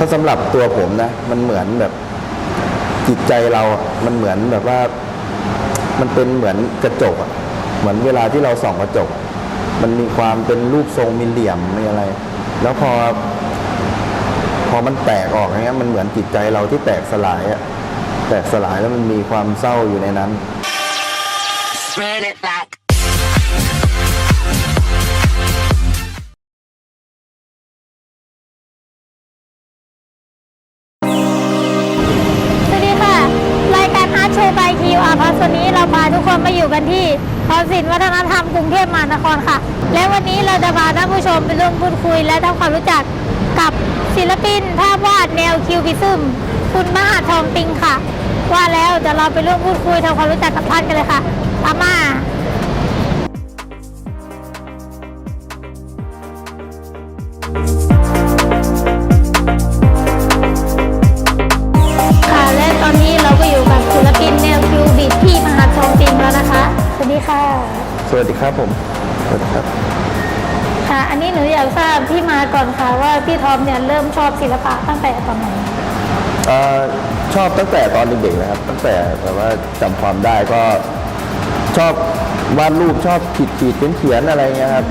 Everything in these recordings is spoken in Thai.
ถ้าสำหรับตัวผมนะ มันเหมือนแบบจิตใจเรา มันเหมือนแบบว่า มันเป็นเหมือนกระจกอะเหมือนเวลาที่เราส่องกระจก มันมีความเป็นรูปทรงมีเหลี่ยมมีอะไร แล้วพอ พอมันแตกออกอย่างเงี้ย มันเหมือนจิตใจเราที่แตกสลายอะแตกสลายแล้วมันมีความเศร้าอยู่ในนั้น Spread it like กันที่หอศิลป์วัฒนธรรมกรุงเทพมหานครค่ะ และวันนี้เราจะพาท่านผู้ชมไปร่วมพูดคุย และทำความรู้จักกับศิลปินภาพวาดแนวคิวบิซึมคุณมหาทองติงค่ะ ว่าแล้วเดี๋ยวเราไปร่วมพูดคุยทำความรู้จักกับท่านกันเลยค่ะตามมา ครับผมสวัสดีครับค่ะ อันนี้หนูอยากทราบที่มาก่อนค่ะว่าพี่ทอมเนี่ยเริ่มชอบศิลปะตั้งแต่ตอนไหนเออชอบตั้งแต่ตอนเด็กๆนะครับ ตั้งแต่แบบว่าจำความได้ก็ชอบวาดรูปชอบขีดขีดเขียนเขียนๆอะไรเงี้ยครับ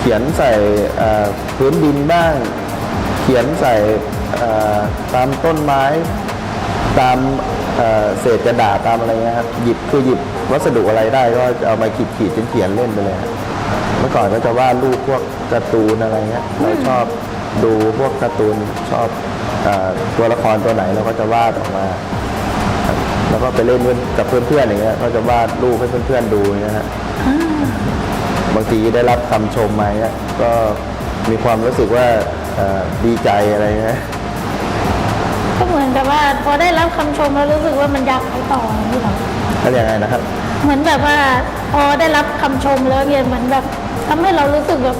เขียนใส่เอ่อพื้นดินบ้าง เขียนใส่เอ่อตามต้นไม้ ตาม เอ่อเศษกระดาษตามอะไรเงี้ยครับหยิบคือหยิบวัสดุอะไรได้ก็เอามาขีดขีดเขียนเขียนๆเล่นไปเลยครับเมื่อก่อนก็จะวาดรูปพวกการ์ตูนอะไรเงี้ยเราชอบดูพวกการ์ตูนชอบเออตัวละครตัวไหนเราก็จะวาดออกมาครับแล้วก็ไปเล่นกับเพื่อนๆอย่างเงี้ยก็จะวาดรูปให้เพื่อนๆดูอย่างเงี้ยฮะบางทีได้รับคำชมมาเงี้ยก็มีความรู้สึกว่าเอ่อดีใจอะไรเงี้ยก็เหมือนกับ ว่าพอได้รับคำชมแล้วรู้สึกว่ามันอยากไปต่ออย่างนี่หรอก็ยังไงนะครับ เหมือนแบบว่าพอได้รับคำชมแล้วเนี่ยเหมือนแบบทำให้เรารู้สึกแบบ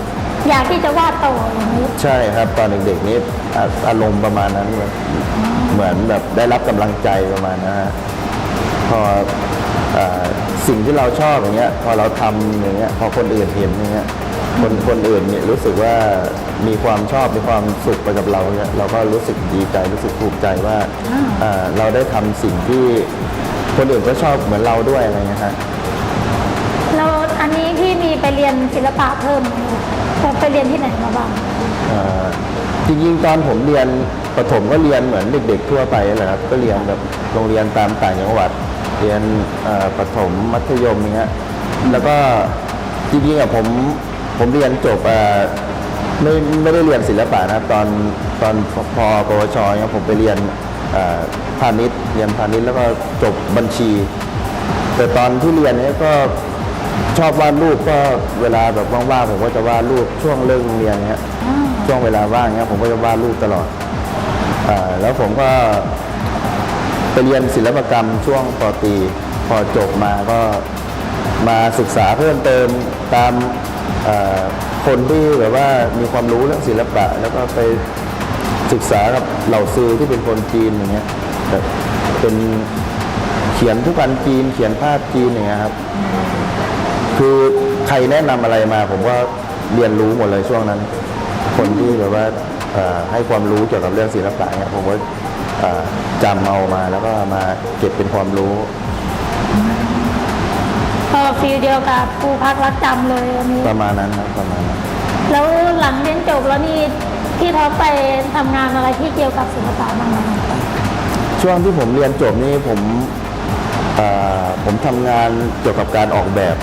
อยากที่จะวาดต่ออย่างนี้ ใช่ครับตอนเด็กๆนี่อะอารมณ์ประมาณนั้นเลยเหมือนแบบได้รับกำลังใจประมาณนะฮะพออ่าสิ่งที่เราชอบอย่างเงี้ย พอเราทำอย่างเงี้ย พอคนอื่นเห็นอย่างเงี้ย คนคนอื่นเนี่ยรู้สึกว่ามีความชอบมีความสุขไปกับเราเนี่ยเราก็รู้สึกดีใจรู้สึกภูมิใจว่าอ่าเราได้ทำสิ่งที่คนอื่นก็ชอบเหมือนเราด้วยอะไรเงี้ยฮะแล้วอันนี้พี่มีไปเรียนศิลปะเพิ่มไหมคะไปเรียนที่ไหนมาบ้างเอ่อจริงๆตอนผมเรียนประถมก็เรียนเหมือนเด็ก ๆ ทั่วไปแหละครับก็เรียนแบบโรงเรียนตามต่างจังหวัด เรียนเอ่อประถมมัธยมอย่างเงี้ยแล้วก็จริงๆอะผม ผมเรียนจบไม่ไม่ได้เรียนศิลปะนะครับ ตอนตอนพอปวชเนี่ยผมไปเรียนพาณิชย์เรียนพาณิชย์แล้วก็จบบัญชี แต่ตอนที่เรียนเนี่ยก็ชอบวาดรูปก็เวลาแบบว่างๆผมก็จะวาดรูปช่วงเลิกโรงเรียนเนี้ยช่วงเวลาว่างเนี้ยผมก็จะวาดรูปตลอดอแล้วผมก็ไปเรียนศิลปกรรมช่วงปตีพอจบมาก็มาศึกษาเพิ่มเติมตาม คนที่แบบว่ามีความรู้เรื่องศิลปะ แล้วก็ไปศึกษากับเหล่าซื้อที่เป็นคนจีนอย่างเงี้ยแบบเป็นเขียนทุกวันจีน เขียนภาพจีนอย่างเงี้ยครับ คือใครแนะนำอะไรมาผมก็เรียนรู้หมดเลยช่วงนั้น คนที่แบบว่าให้ความรู้เกี่ยวกับเรื่องศิลปะเนี่ยผมก็จำเอามาแล้วก็มาเก็บเป็นความรู้ ก็ฟีลเดียวกับครูพักรักจำเลยอันนี้ ประมาณนั้นครับประมาณนั้นแล้วหลังเรียนจบแล้วนี่พี่ท็อปไปทำงานอะไรที่เกี่ยวกับศิลปะบ้างไหมคะช่วงที่ผมเรียนจบนี่ผมเอ่อผมทำงานเกี่ยวกับการออกแบบ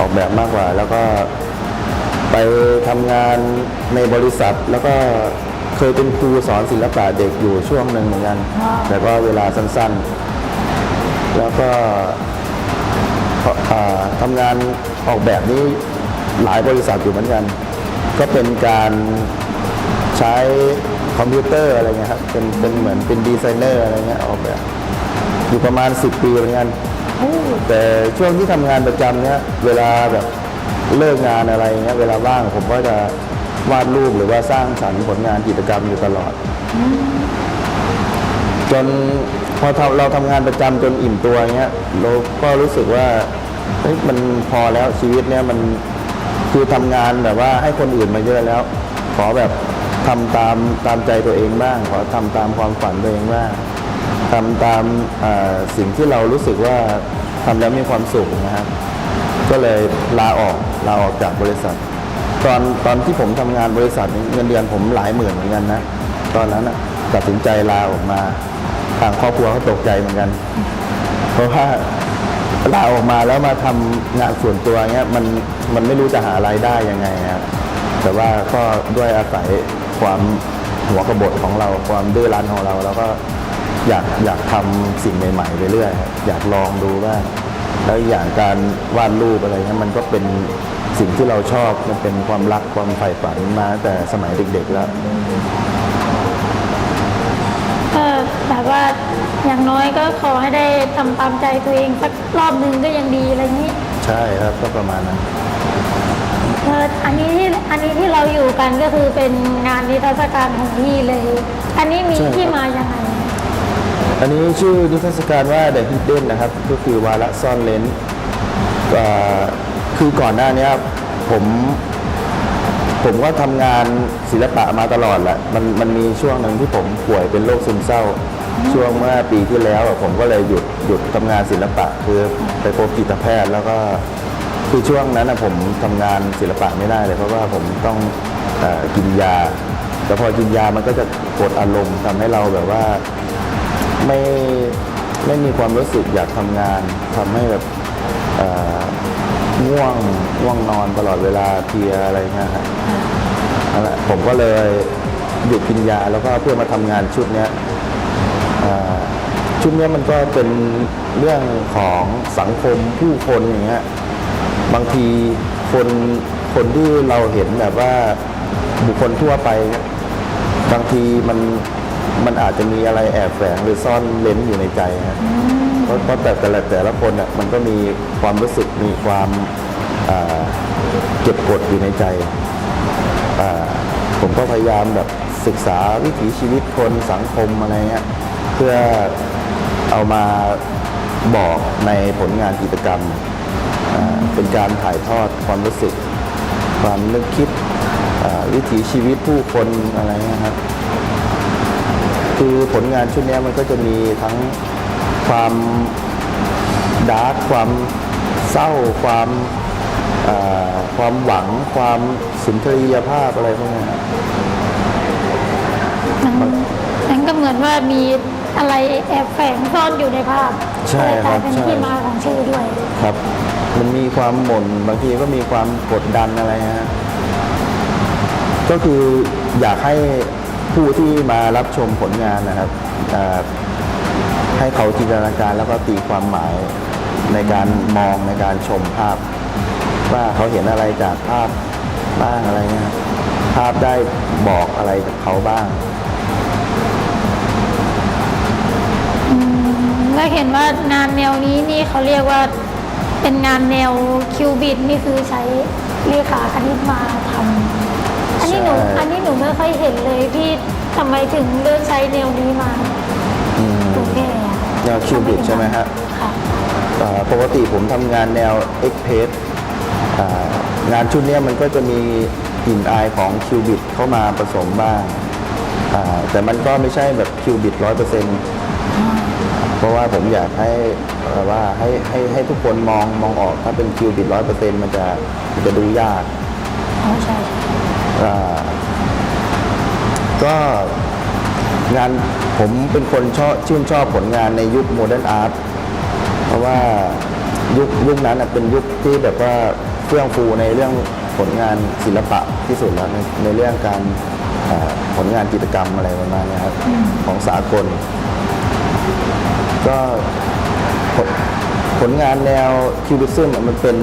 ออกแบบมากกว่า แล้วก็ไปทำงานในบริษัท แล้วก็เคยเป็นครูสอนศิลปะเด็กอยู่ช่วงหนึ่งเหมือนกัน แต่ก็เวลาสั้นๆ แล้วก็เอ่อ ทำงานออกแบบนี้หลายบริษัทอยู่เหมือนกัน ก็เป็นการใช้คอมพิวเตอร์อะไรเงี้ยครับเป็นเป็นเหมือนเป็นดีไซเนอร์อะไรเงี้ยออกแบบอยู่ประมาณ 10 ปีเหมือนกันแต่ช่วงที่ทำงานประจำเนี้ยเวลาแบบเลิกงานอะไรเงี้ยเวลาว่างผมก็จะวาดรูปหรือว่าสร้างสรรค์ผลงานกิจกรรมอยู่ตลอด จน พอเราเราทำงานประจำจนอิ่มตัวเงี้ยเราก็รู้สึกว่าเฮ้ยมันพอแล้วชีวิตเนี้ยมันคือทำงานแบบว่าให้คนอื่นมาเยอะแล้ว ขอแบบทำตามตามใจตัวเองบ้าง ขอทำตามความฝันตัวเองบ้างทำตามสิ่งที่เรารู้สึกว่าทำแล้วมีความสุขนะครับ ก็เลยลาออกลาออกจากบริษัท ตอนตอนที่ผมทำงานบริษัทนี้เงินเดือนผมหลายหมื่นเหมือนกันนะ ตอนนั้นนะตัดสินใจลาออกมา ทางครอบครัวเขาตกใจเหมือนกัน เพราะว่าลาออกมาแล้วมาทำงานส่วนตัวเงี้ยมันมันไม่รู้จะหารายได้ยังไงครับแต่ว่าก็ด้วยอาศัยความหัวกระบฏของเราความดื้อรั้นของเราแล้วก็อยากอยากทำสิ่งใหม่ๆไปเรื่อยอยากลองดูบ้าแล้วอย่างการวาดรูปอะไรเงี้ยมันก็เป็นสิ่งที่เราชอบมันเป็นความรักความใฝ่ฝันมาแต่สมัยเด็กๆแล้ว อย่างน้อยก็ขอให้ได้ทำตามใจตัวเองสักรอบหนึ่งก็ยังดีอะไรอย่างนี้ใช่ครับก็ประมาณนั้น เอออันนี้ที่อันนี้ที่เราอยู่กันก็คือเป็นงานนิทรรศการของพี่เลย อันนี้มีใช่ครับ ที่มายังไงอันนี้ชื่อนิทรรศการว่า The Hidden นะครับ ก็คือวาระซ่อนเลนเอ่อคือก่อนหน้านี้ผม ผมก็ทำงานศิลปะมาตลอดแหละมันมันมีช่วงหนึ่งที่ผมป่วยเป็นโรคซึมเศร้า ช่วงเมื่อปีที่แล้วอะผมก็เลยหยุดหยุดทำงานศิลปะ คือไปพบจิตแพทย์แล้วก็คือช่วงนั้นนะผมทำงานศิลปะไม่ได้เลย เพราะว่าผมต้องเออกินยาแต่พอกินยามันก็จะกดอารมณ์ทำให้เราแบบว่า ไม่ไม่มีความรู้สึกอยากทำงานทำให้แบบเอ่อง่วงง่วงนอนตลอดเวลาเพลียอะไรเงี้ยครับนั่นแหละผมก็เลยหยุดกินยาแล้วก็เพื่อมาทำงานชุดเนี้ย ชุดนี้มันก็เป็นเรื่องของสังคมผู้คนอย่างเงี้ยบางทีคนคนที่เราเห็นแบบว่าบุคคลทั่วไป บางทีมันมันอาจจะมีอะไรแอบแฝงหรือซ่อนเลนอยู่ในใจฮะเพราะเพราะแต่แต่ละแต่ละคนอะมันก็มีความรู้สึกมีความเก็บกดอยู่ในใจ ผมก็พยายามแบบศึกษาวิถีชีวิตคนสังคมอะไรเงี้ย เพื่อเอามาบอกในผลงานกิจกรรม เป็นการถ่ายทอดความรู้สึก ความนึกคิดวิถีชีวิตผู้คนอะไรเงี้ยครับ คือผลงานชุดนี้มันก็จะมีทั้งความดาร์กความเศร้าความความหวังความสุนทรียภาพอะไรพวกนี้ยครับมันมันก็เหมือนว่ามี อะไรแอบแฝงซ่อนอยู่ในภาพใช่ก็เลยกคลารัยบเป็นใช่ ที่มาของชื่อด้วย ครับ มันมีความหม่นบางทีก็มีความกดดันอะไรฮะก็คืออยากให้ผู้ที่มารับชมผลงานนะครับอ่าให้เขาจินตนาการแล้วก็ตีความหมายในการมองในการชมภาพ ว่าเขาเห็นอะไรจากภาพบ้างอะไรเงี้ยครับภาพได้บอกอะไรกับเขาบ้าง ก็เห็นว่างานแนวนี้นี่เขาเรียกว่าเป็นงานแนวคิวบิดนี่คือใช้เลขาคณิตมาทำอันนี้หนูใช่ อันนี้หนูไม่ค่อยเห็นเลยพี่ทำไมถึงเลือกใช้แนวนี้มาอืมถูกแค่อะแนวคิวบิดใช่ไหมฮะค่ะอ่าปกติผมทำงานแนว X p a c e อ่างานชุดเนี้ยมันก็จะมีกลิ่นอายของคิวบิ t เข้ามาผสมบ้างอ่าแต่มันก็ไม่ใช่แบบคิวบิ t ร้อยเปอร์เซ็นต์ เพราะว่าผมอยากให้เอ่อว่าให้ให้ให้ทุกคนมองมองออกถ้าเป็นคิวบิ t ร้อยเปอร์เซ็นต์มันจะมันจะดูยากอ๋อใช่อ่าก็งานผมเป็นคนชอบชื่นชอบผลงานในยุคโมเดิร์นอาร์ตเพราะว่ายุคยุคนั้นน่ะเป็นยุคที่แบบว่าเฟื่องฟูในเรื่องผลงานศิลปะที่สุดแล้วในในเรื่องการอ่าผลงานจิตรกรรมอะไรประมาณเนี้ยครับ ของสากล ก็ผลผลงานแนวคิวบิซึมมันเป็น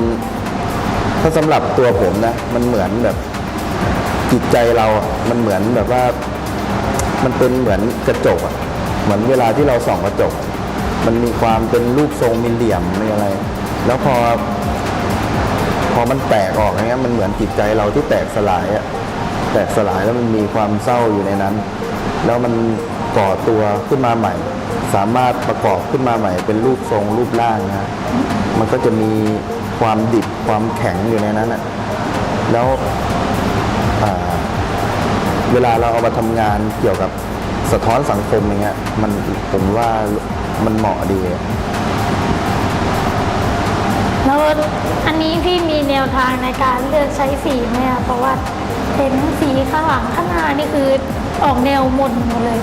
ถ้าสำหรับตัวผมนะ มันเหมือนแบบจิตใจเรา มันเหมือนแบบว่า มันเป็นเหมือนกระจกอะเหมือนเวลาที่เราส่องกระจก มันมีความเป็นรูปทรงมีเหลี่ยมมีอะไร แล้วพอ พอมันแตกออกอย่างเงี้ยมันเหมือนจิตใจเราที่แตกสลายอะแตกสลายแล้วมันมีความเศร้าอยู่ในนั้น แล้วมันก่อตัวขึ้นมาใหม่ สามารถประกอบขึ้นมาใหม่เป็นรูปทรงรูปร่างนะ มันก็จะมีความดิบความแข็งอยู่ในนั้นอะแล้วเวลาเราเอามาทำงานเกี่ยวกับสะท้อนสังคมอย่างเงี้ยมันผมว่ามันเหมาะดีแล้วอันนี้พี่มีแนวทางในการเลือกใช้สีไหมอะเพราะว่าเห็นสีข้างหลังข้างหน้านี่คือออกแนวมนหมดเลย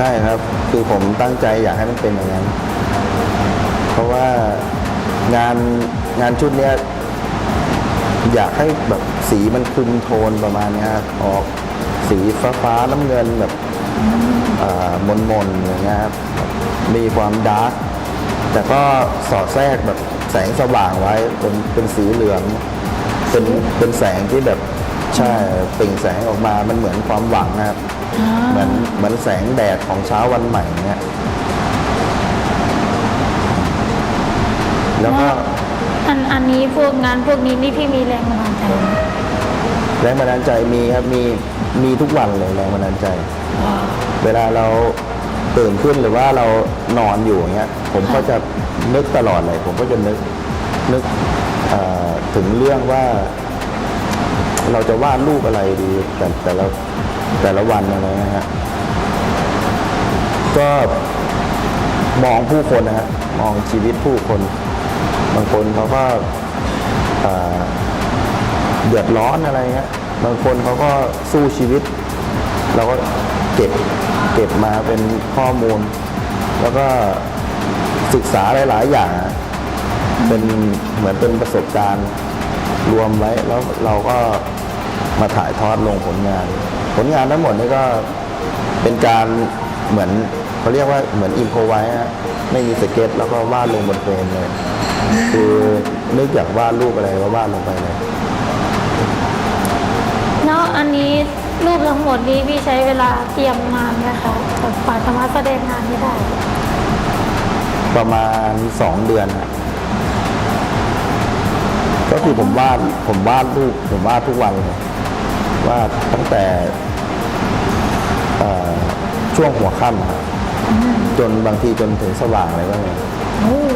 ใช่ครับ คือผมตั้งใจอยากให้มันเป็นอย่างนั้น เพราะว่างานงานชุดเนี้ยอยากให้แบบสีมันคุมโทนประมาณนี้ครับออกสีฟ้าฟ้าๆน้ำเงินแบบมนมนอย่างเงี้ยครับมีความดาร์กแต่ก็สอดแทรกแบบแสงสว่างไว้เป็นเป็นสีเหลืองเป็นเป็นแสงที่แบบใช่เปล่งแสงออกมามันเหมือนความหวังนะครับ เหมือนเหมือนแสงแดดของเช้าวันใหม่เนี่ยแล้วก็อันอันนี้พวกงานพวกนี้นี่พี่มีแรงบันดาลใจไหมแรงบันดาลใจมีครับมีมีทุกวันเลยแรงบันดาลใจ เวลาเราตื่นขึ้นหรือว่าเรานอนอยู่อย่างเงี้ย ผมก็จะนึกตลอดเลย ผมก็จะนึกนึกเอ่อถึงเรื่องว่า เราจะวาดรูปอะไรดีแต่แต่ละ แต่ละวันอะไรนะฮะก็มองผู้คนนะฮะมองชีวิตผู้คน บางคนเขาก็เดือดร้อนอะไรเงี้ยบางคนเขาก็สู้ชีวิต เราก็เก็บเก็บมาเป็นข้อมูล แล้วก็ศึกษาหลาย ๆ อย่าง เป็นเหมือนเป็นประสบการณ์รวมไว้แล้วเราก็ มาถ่ายทอดลงผลงาน ผลงานทั้งหมดนี่ก็เป็นการเหมือนเขาเรียกว่าเหมือนอินโฟไว้อะไม่มีสเก็ต แล้วก็วาดลงบนเฟรมเลย คือนึกอยากวาดรูปอะไรก็วาดลงไปเลยแล้วอันนี้รูปทั้งหมดนี้พี่ใช้เวลาเตรียมงานนะคะแบบกว่าจะมาแสดงงานไม่ได้ ประมาณสองเดือนฮะก็คือผมวาดผมวาดรูปผมวาดทุกวันเลย วาดตั้งแต่เอ่อช่วงหัวค่ำอะครับจนบางทีจนถึงสว่างอะไรก็มี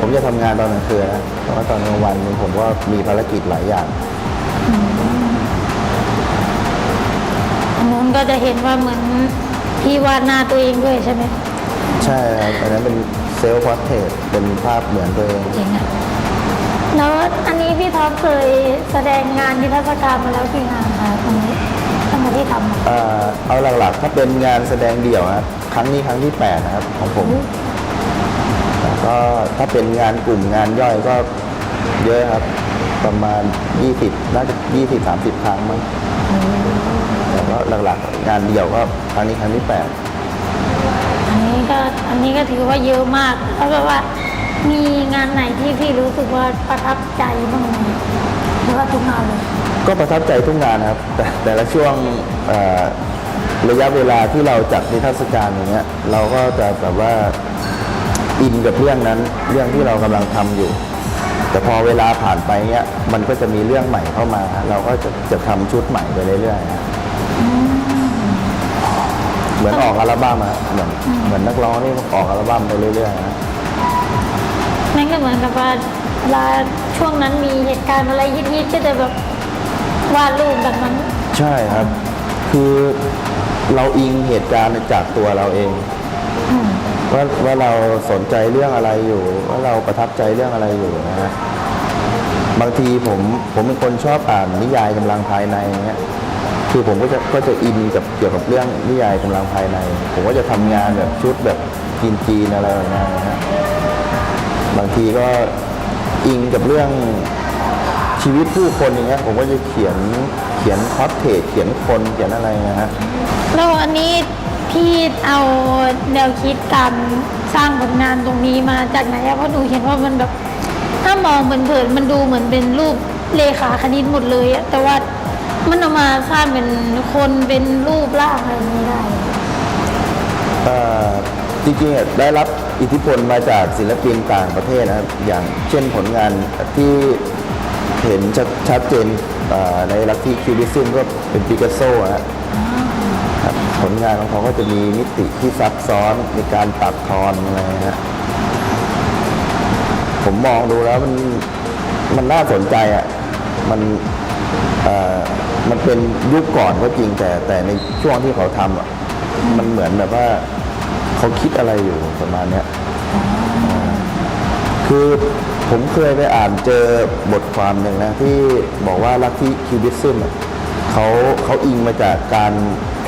ผมจะทำงานตอนกลางคืนนะเพราะว่าตอนกลางวันผมก็มีภารกิจหลายอย่างอันนู้นก็จะเห็นว่าเหมือนพี่วาดหน้าตัวเองด้วยใช่ไหมใช่ครับอันนั้นเป็นเซลฟ์พอร์เทรตเป็นภาพเหมือนตัวเองเจ๋งอะแล้วอันนี้พี่ท็อปเคยแสดงงานนิทรรศการมาแล้วกี่งานคะตรงนี้ ตั้งแต่ที่ทำมาเอ่อเอาหลักๆ ถ้าเป็นงานแสดงเดี่ยวนะครับครั้งนี้ครั้งที่ 8 นะครับ ของผมแล้วก็ถ้าเป็นงานกลุ่มงานย่อยก็เยอะครับ ประมาณ 20น่าจะ20 30 ครั้งมั้งแล้วก็หลักๆ งานเดี่ยวก็ครั้งนี้ครั้งที่อันนี้ก็อันนี้ก็ถือว่าเยอะมากแล้วก็ว่ามีงานไหนที่พี่รู้สึกว่าประทับใจบ้างไหม หรือว่าทุกงานเลย8ก็ประทับใจทุกงานนะครับ แต่แต่ละช่วงเอ่อระยะเวลาที่เราจัดนิทรรศการอย่างเงี้ยเราก็จะแบบว่าอินกับเรื่องนั้นเรื่องที่เรากำลังทำอยู่ แต่พอเวลาผ่านไปเนี้ยมันก็จะมีเรื่องใหม่เข้ามา เราก็จะจะทำชุดใหม่ไปเรื่อยๆฮะเหมือนออกอัลบั้มอะเหมือนเหมือนนักร้องนี่ออกอัลบั้มไปเรื่อยๆฮะนั่นก็เหมือนกับว่าเวลา ช่วงนั้นมีเหตุการณ์อะไรฮิตๆก็จะแบบวาดรูปแบบนั้น ใช่ครับ คือเราอิงเหตุการณ์จากตัวเราเองอืมว่าว่าเราสนใจเรื่องอะไรอยู่ ว่าเราประทับใจเรื่องอะไรอยู่นะฮะบางทีผมผมเป็นคนชอบอ่านนิยายกำลังภายในอย่างเงี้ยคือผมก็จะก็จะอินกับเกี่ยวกับเรื่องนิยายกำลังภายใน ผมก็จะทำงานแบบชุดแบบจีนจีนๆอะไรแบบนี้นะฮะบางทีก็ อิงกับเรื่องชีวิตผู้คนอย่างเงี้ยผมก็จะเขียนเขียนคอสเทจเขียนคนเขียนอะไรนะฮะแล้วอันนี้พี่เอาแนวคิดการสร้างผลงานตรงนี้มาจากไหนอะเพราะหนูเห็นว่ามันแบบถ้ามองเผินๆมันดูเหมือนเป็นรูปเลขาคณิตหมดเลยอะแต่ว่ามันเอามาสร้างเป็นคนเป็นรูปร่างอะไรอย่างนี้ได้เอ่อจริงๆอะได้รับ อิทธิพลมาจากศิลปินต่างประเทศนะครับ อย่างเช่นผลงานที่เห็นชัดชัดเจนเอ่อในลัทธิคิวบิซึมก็เป็นปิกัสโซฮะครับผลงานของเขาก็จะมีมิติที่ซับซ้อนในการตัดทอนอะไรนะฮะผมมองดูแล้วมันมันน่าสนใจอะมันเอ่อมันเป็นยุคก่อนก็จริงแต่แต่ในช่วงที่เขาทำอะมันเหมือนแบบว่า เขาคิดอะไรอยู่ประมาณเนี้ยคือผมเคยไปอ่านเจอบทความหนึ่งนะ ที่บอกว่าลัทธิคิวบิซึมเขาเขาอิงมาจากการ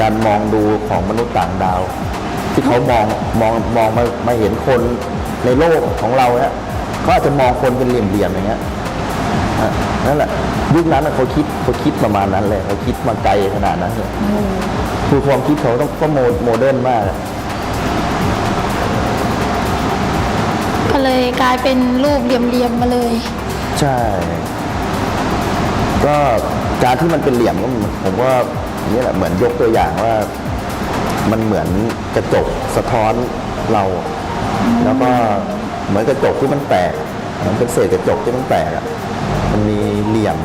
การมองดูของมนุษย์ต่างดาว ที่เขามองมองมองมามาเห็นคนในโลกของเราเนี่ยเขาอาจจะมองคนเป็นเหลี่ยมๆอย่างเงี้ยนั่นแหละยุคนั้นเขาคิดเขาคิดประมาณนั้นเลยเขาคิดมาไกลขนาดนั้นเลยคือความคิดเขาต้องก็โมโมเดิร์นมาก ก็เลยกลายเป็นรูปเหลี่ยมๆมาเลย ใช่ ก็การที่มันเป็นเหลี่ยมก็ผมว่านี่แหละเหมือนยกตัวอย่างว่า มันเหมือนกระจกสะท้อนเรา แล้วก็เหมือนกระจกที่มันแตก มันเป็นเศษกระจกที่มันแตกอะมันมีเหลี่ยม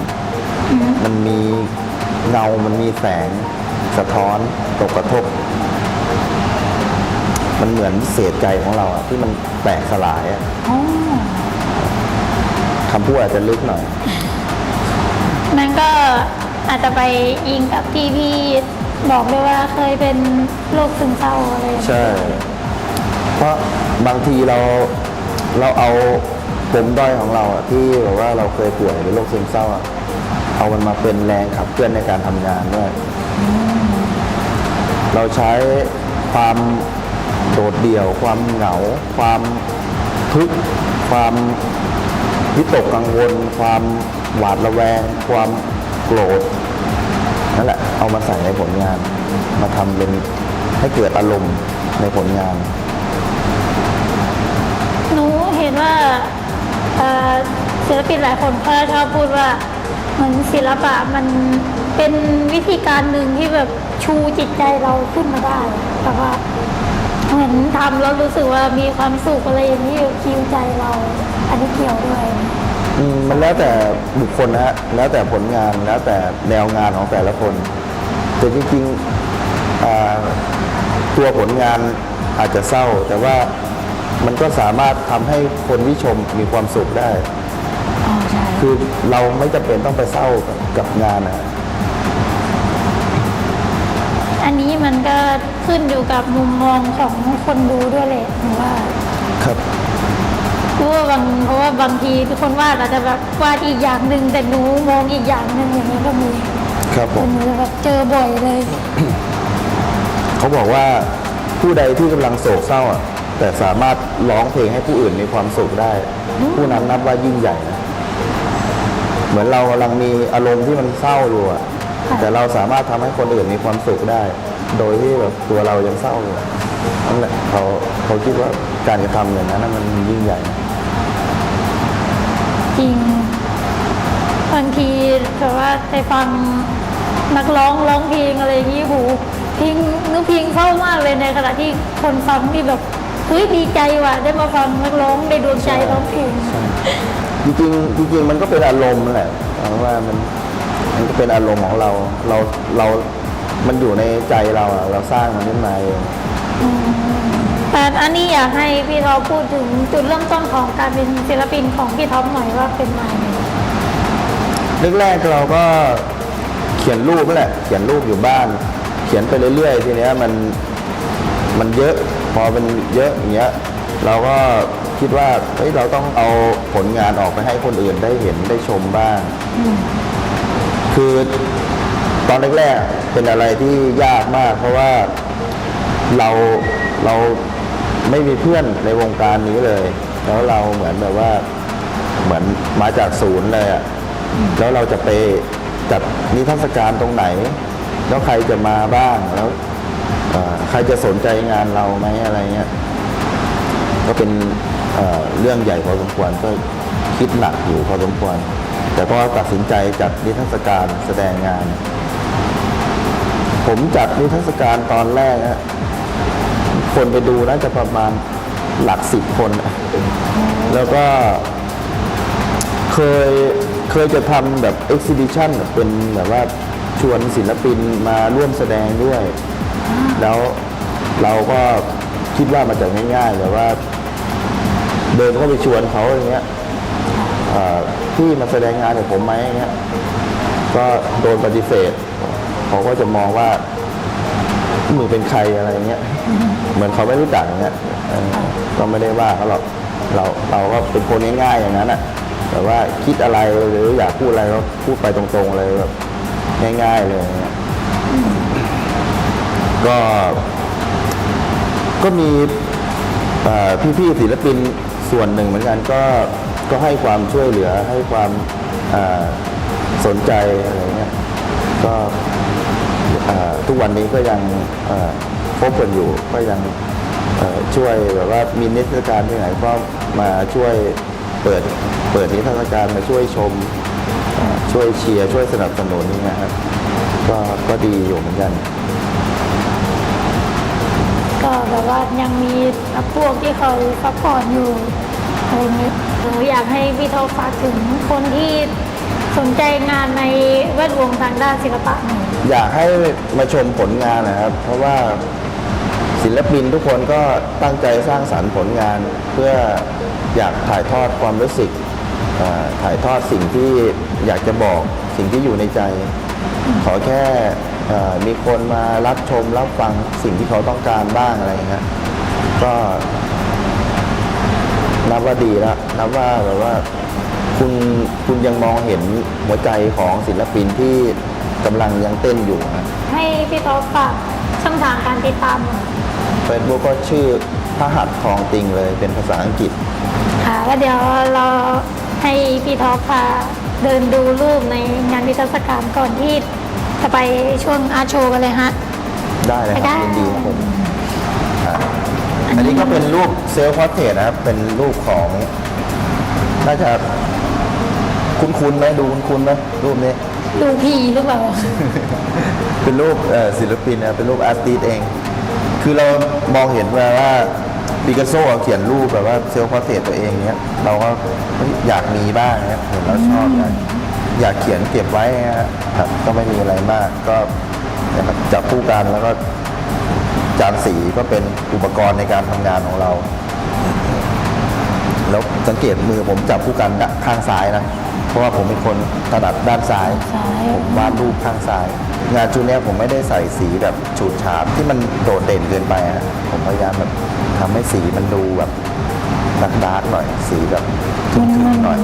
มันมีเงา มันมีแสง สะท้อนตกกระทบ มันเหมือนเศษใจของเราอะที่มันแตกสลายอะอ๋อคำพูดอาจจะลึกหน่อยนั่นก็อาจจะไปอิงกับที่พี่บอกด้วยว่าเคยเป็นโรคซึมเศร้าอะไรอย่างเงี้ยใช่ เพราะบางทีเราเราเอาปมด้อยของเราอะที่แบบว่าเราเคยป่วยเป็นโรคซึมเศร้าอะเอามันมาเป็นแรงขับเคลื่อนในการทำงานด้วย เราใช้ความ โดดเดี่ยว ความเหงา ความทุกข์ความวิตกกังวล ความหวาดระแวง ความโกรธนั่นแหละเอามาใส่ในผลงาน มาทำเป็นให้เกิดอารมณ์ในผลงาน หนูเห็นว่าศิลปินหลายคนเขาชอบพูดว่าเหมือนศิลปะมันเป็นวิธีการหนึ่งที่แบบชูจิตใจเราขึ้นมาได้แต่ว่า เหมือนทำแล้วรู้สึกว่ามีความสุขอะไรอย่างนี้อยู่คิวใจเรา อันนี้เกี่ยวด้วยอืมมันแล้วแต่บุคคลนะฮะแล้วแต่ผลงานแล้วแต่แนวงานของแต่ละคน แต่จริงๆอ่าตัวผลงานอาจจะเศร้า แต่ว่ามันก็สามารถทำให้คนที่ชมมีความสุขได้ อ๋อใช่ คือเราไม่จำเป็นต้องไปเศร้ากับกับงานนะ ขึ้นอยู่กับมุมมองของคนดูด้วยแหละหนูว่าครับเพราะว่าบางเพราะว่าบางทีทุกคนวาดอาจจะแบบวาดอีกอย่างหนึ่งแต่หนูมองอีกอย่างหนึ่งอย่างนี้ก็มีครับผแต่มหนูแบบเจอบ่อยเลย เขาบอกว่าผู้ใดที่กำลังโศกเศร้าอะแต่สามารถร้องเพลงให้ผู้อื่นมีความสุขได้ ผู้นั้นนับว่ายิ่งใหญ่นะเหมือนเรากำลังมีอารมณ์ที่มันเศร้าอยู่อะค่ะแต่เราสามารถทำให้คนอื่นมีความสุขได้ โดยที่แบบตัวเรายังเศร้าอยู่นั่นแหละเขาเขาคิดว่าการกระทำอย่างนั้นนะมันยิ่งใหญ่นะจริงบางทีแบบว่าไปฟังนักร้องร้องเพลงอะไรอย่างนี้หูเพลงนึกเพลงเข้ามากเลยในขณะที่คนฟังที่แบบเฮ้ยดีใจว่ะได้มาฟังนักร้องในดวงใจร้องเพลงจริงๆจริงๆมันก็เป็นอารมณ์นั่นแหละเพราะว่ามันมันก็เป็นอารมณ์ของเราเราเรา มันอยู่ในใจเราอะเราสร้างมันขึ้นมาเองแต่อันนี้อยากให้พี่ท็อปพูดถึงจุดเริ่มต้นของการเป็นศิลปินของพี่ท็อปหน่อยว่าเป็นมายังไงแรกๆเราก็เขียนรูปนั่นแหละ เขียนรูปอยู่บ้าน เขียนไปเรื่อยๆ ทีเนี้ยมันมันเยอะพอเป็นเยอะอย่างเงี้ยเราก็คิดว่าเฮ้ยเราต้องเอาผลงานออกไปให้คนอื่นได้เห็นได้ชมบ้าง คือ ตอนแรกๆเป็นอะไรที่ยากมาก เพราะว่าเราเราไม่มีเพื่อนในวงการนี้เลย แล้วเราเหมือนแบบว่าเหมือนมาจากศูนย์เลยอะแล้วเราจะไปจัดนิทรรศการตรงไหน แล้วใครจะมาบ้างแล้วใครจะสนใจงานเราไหมอะไรเงี้ยก็เป็นเเรื่องใหญ่พอสมควรก็คิดหนักอยู่พอสมควร แต่ก็ตัดสินใจจัดนิทรรศการแสดงงาน ผมจัดนิทรรศการตอนแรกฮะคนไปดูน่าจะประมาณหลักสิบคน แล้วก็เคยเคยจะทำแบบเอ็กซิบิชันเป็นแบบว่าชวนศิลปินมาร่วมแสดงด้วย แล้วเราก็คิดว่ามันจะง่ายๆแบบว่า เดินเข้าไปชวนเขาอย่างเงี้ยเอ่อพี่มาแสดงงานกับผมไหมอย่างเงี้ยก็โดนปฏิเสธ เขาก็จะมองว่ามึงเป็นใครอะไรเงี้ย เหมือนเขาไม่รู้จักอย่างเงี้ยเออก็ไม่ได้ว่าเขาหรอก เราเราก็เป็นคนง่ายๆอย่างนั้นอะ แต่ว่าคิดอะไรหรืออยากพูดอะไรก็พูดไปตรงๆเลยแบบง่าย ๆ เลยอย่างเงี้ยก็ก็มีพี่ๆศิลปินส่วนหนึ่งเหมือนกันก็ก็ให้ความช่วยเหลือให้ความสนใจอะไรเงี้ยก็ ทุกวันนี้ก็ยังพบกันอยู่ก็ยังช่วยแบบว่ามีนิทรรศการที่ไหนก็มาช่วยเปิดเปิดนิทรรศการมาช่วยชมช่วยเชียร์ช่วยสนับสนุนนี่นะครับก็ก็ดีอยู่เหมือนกัน ก็แบบว่ายังมีพวกที่เขาซัพพอร์ตอยู่อะไรอย่างนี้หนูอยากให้พี่ทอฝากถึงคนที่สนใจงานในแวดวงทางด้านศิลปะหน่อย อยากให้มาชมผลงานนะครับ เพราะว่าศิลปินทุกคนก็ตั้งใจสร้างสรรค์ผลงาน เพื่ออยากถ่ายทอดความรู้สึกถ่ายทอดสิ่งที่อยากจะบอกสิ่งที่อยู่ในใจ ขอแค่มีคนมารับชมรับฟังสิ่งที่เขาต้องการบ้างอะไรอย่างเงี้ยก็นับว่าดีแล้วนับว่าแบบว่าคุณคุณยังมองเห็นหัวใจของศิลปินที่ กำลังยังเต้นอยู่นะให้พี่ท็อปฝากช่องทางการติดตามหน่อยเฟซบุ๊กก็ชื่อพระหัตถ์ทองติงเลยเป็นภาษาอังกฤษ ค่ะแล้วเดี๋ยวเราให้พี่ท็อปพาเดินดูรูปในงานวิทยาศการก่อนที่จะไปช่วงอาร์ตโชว์กันเลยฮะ ได้เลยคไม่ได้รับยินดีครับผมอะอันนี้ก็เป็นรูปเซลล์พอร์เทรตนะครับ เป็นรูปของ น่าจะคุ้นๆไหมดูคุ้นๆไหมรูปนี้ ดูผีหรือเปล่า เป็นรูปเอ่อศิลปินนะเป็นรูปอาร์ติสเอง คือเรามองเห็นว่าว่าปิกัสโซเขียนรูปแบบว่าเซลล์พอร์เทรตตัวเองเนี้ยเราก็เฮ้ยอยากมีบ้างเนี้ยเห็นแล้วชอบอยากอยากเขียนเก็บไว้นะครับก็ไม่มีอะไรมากก็นะครับจับคู่กันแล้วก็จานสีก็เป็นอุปกรณ์ในการทำงานของเรา แล้วสังเกตมือผมจับคู่กันข้างซ้ายนะ เพราะว่าผมเป็นคนถนัดด้านซ้าย ซ้าย ผมวาดรูปข้างซ้าย งานชุดเนี้ยผมไม่ได้ใส่สีแบบฉูดฉาดที่มันโดดเด่นเกินไปฮะผมพยายามแบบทำให้สีมันดูแบบดักดาร์กๆหน่อย สีแบบทึมๆหน่อย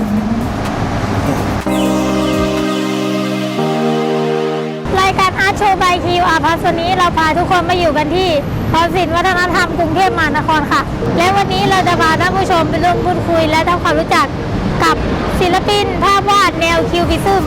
รายการอาร์ตโชว์บายคิวอาพัสวันนี้เราพาทุกคนมาอยู่กันที่หอศิลป์วัฒนธรรมกรุงเทพมหานครค่ะ และวันนี้เราจะพาท่านผู้ชมไปร่วมพูดคุยและทำความรู้จัก กับศิลปินภาพวาดแนวคิวบิซึม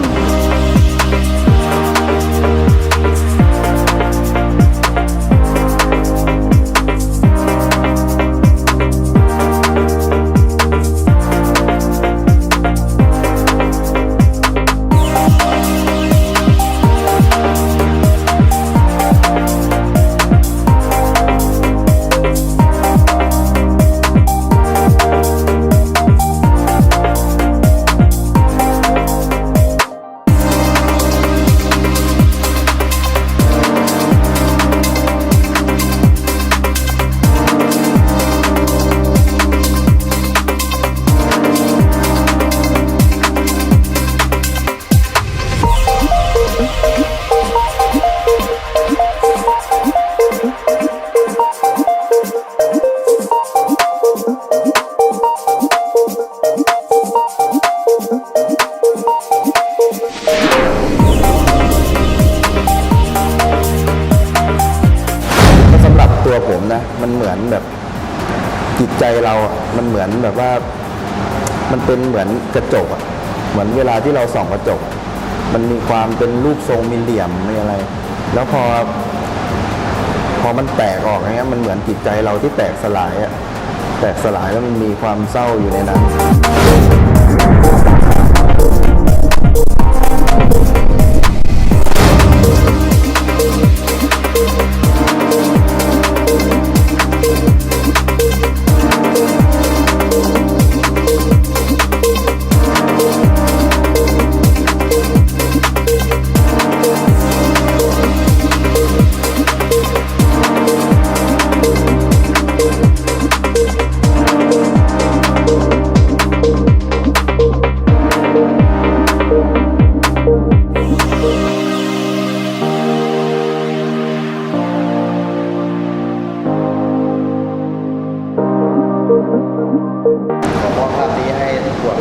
ที่เราส่องกระจก มันมีความเป็นรูปทรงมีเหลี่ยมมีอะไร แล้วพอ พอมันแตกออกอย่างเงี้ยมันเหมือนจิตใจเราที่แตกสลายอะแตกสลายแล้วมันมีความเศร้าอยู่ในนั้น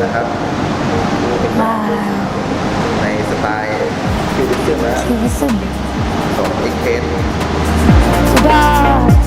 นะครับเป็นว้าวในสไตล์คิวบิซึมแะคิวบิซึมของเอ็กเพสสุดยอด